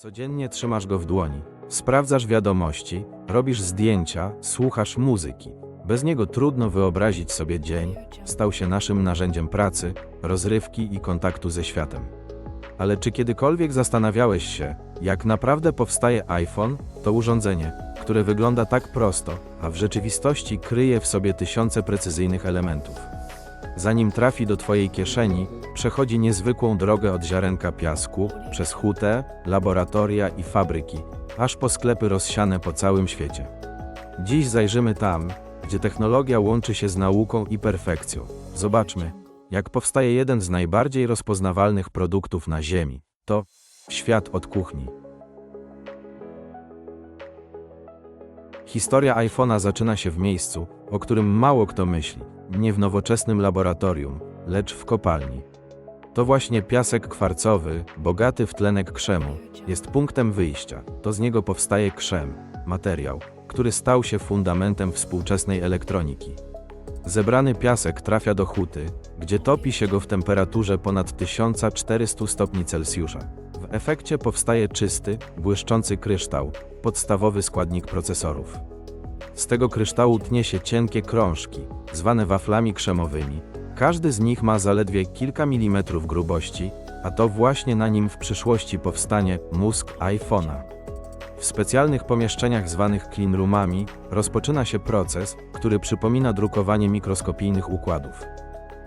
Codziennie trzymasz go w dłoni, sprawdzasz wiadomości, robisz zdjęcia, słuchasz muzyki. Bez niego trudno wyobrazić sobie dzień, stał się naszym narzędziem pracy, rozrywki i kontaktu ze światem. Ale czy kiedykolwiek zastanawiałeś się, jak naprawdę powstaje iPhone? To urządzenie, które wygląda tak prosto, a w rzeczywistości kryje w sobie tysiące precyzyjnych elementów. Zanim trafi do Twojej kieszeni, przechodzi niezwykłą drogę od ziarenka piasku, przez hutę, laboratoria i fabryki, aż po sklepy rozsiane po całym świecie. Dziś zajrzymy tam, gdzie technologia łączy się z nauką i perfekcją. Zobaczmy, jak powstaje jeden z najbardziej rozpoznawalnych produktów na Ziemi. To świat od kuchni. Historia iPhone'a zaczyna się w miejscu, o którym mało kto myśli. Nie w nowoczesnym laboratorium, lecz w kopalni. To właśnie piasek kwarcowy, bogaty w tlenek krzemu, jest punktem wyjścia. To z niego powstaje krzem, materiał, który stał się fundamentem współczesnej elektroniki. Zebrany piasek trafia do huty, gdzie topi się go w temperaturze ponad 1400 stopni Celsjusza. W efekcie powstaje czysty, błyszczący kryształ, podstawowy składnik procesorów. Z tego kryształu tnie się cienkie krążki, zwane waflami krzemowymi. Każdy z nich ma zaledwie kilka milimetrów grubości, a to właśnie na nim w przyszłości powstanie mózg iPhone'a. W specjalnych pomieszczeniach zwanych cleanroomami rozpoczyna się proces, który przypomina drukowanie mikroskopijnych układów.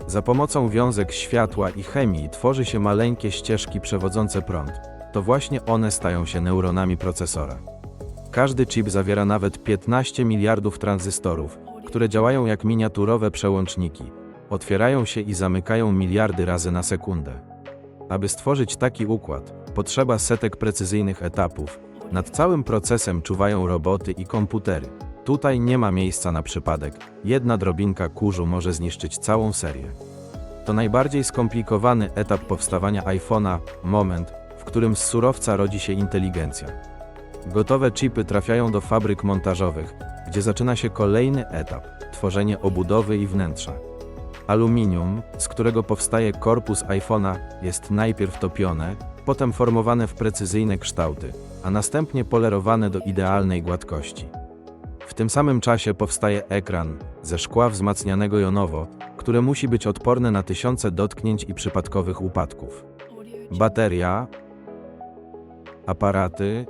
Za pomocą wiązek światła i chemii tworzy się maleńkie ścieżki przewodzące prąd. To właśnie one stają się neuronami procesora. Każdy chip zawiera nawet 15 miliardów tranzystorów, które działają jak miniaturowe przełączniki. Otwierają się i zamykają miliardy razy na sekundę. Aby stworzyć taki układ, potrzeba setek precyzyjnych etapów. Nad całym procesem czuwają roboty i komputery. Tutaj nie ma miejsca na przypadek. Jedna drobinka kurzu może zniszczyć całą serię. To najbardziej skomplikowany etap powstawania iPhone'a, moment, w którym z surowca rodzi się inteligencja. Gotowe chipy trafiają do fabryk montażowych, gdzie zaczyna się kolejny etap tworzenie obudowy i wnętrza. Aluminium, z którego powstaje korpus iPhone'a, jest najpierw topione, potem formowane w precyzyjne kształty, a następnie polerowane do idealnej gładkości. W tym samym czasie powstaje ekran ze szkła wzmacnianego jonowo, które musi być odporne na tysiące dotknięć i przypadkowych upadków. Bateria, aparaty,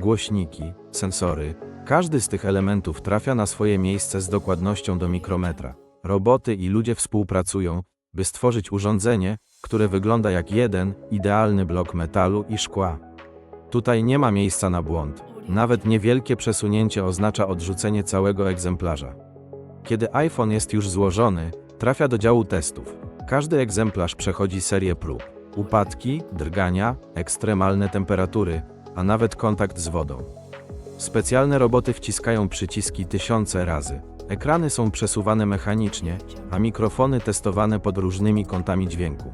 głośniki, sensory. Każdy z tych elementów trafia na swoje miejsce z dokładnością do mikrometra. Roboty i ludzie współpracują, by stworzyć urządzenie, które wygląda jak jeden, idealny blok metalu i szkła. Tutaj nie ma miejsca na błąd. Nawet niewielkie przesunięcie oznacza odrzucenie całego egzemplarza. Kiedy iPhone jest już złożony, trafia do działu testów. Każdy egzemplarz przechodzi serię prób. Upadki, drgania, ekstremalne temperatury, a nawet kontakt z wodą. Specjalne roboty wciskają przyciski tysiące razy. Ekrany są przesuwane mechanicznie, a mikrofony testowane pod różnymi kątami dźwięku.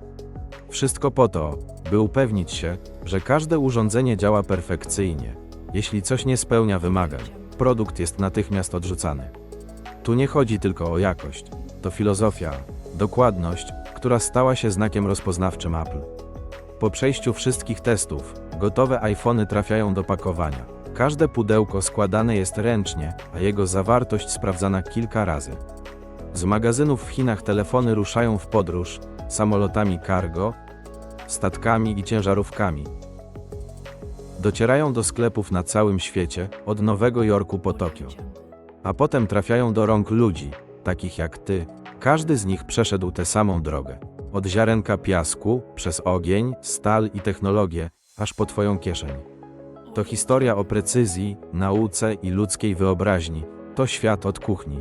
Wszystko po to, by upewnić się, że każde urządzenie działa perfekcyjnie. Jeśli coś nie spełnia wymagań, produkt jest natychmiast odrzucany. Tu nie chodzi tylko o jakość, to filozofia, dokładność, która stała się znakiem rozpoznawczym Apple. Po przejściu wszystkich testów, gotowe iPhony trafiają do pakowania. Każde pudełko składane jest ręcznie, a jego zawartość sprawdzana kilka razy. Z magazynów w Chinach telefony ruszają w podróż samolotami cargo, statkami i ciężarówkami. Docierają do sklepów na całym świecie, od Nowego Jorku po Tokio. A potem trafiają do rąk ludzi, takich jak ty. Każdy z nich przeszedł tę samą drogę. Od ziarenka piasku, przez ogień, stal i technologię, aż po twoją kieszeń. To historia o precyzji, nauce i ludzkiej wyobraźni. To świat od kuchni.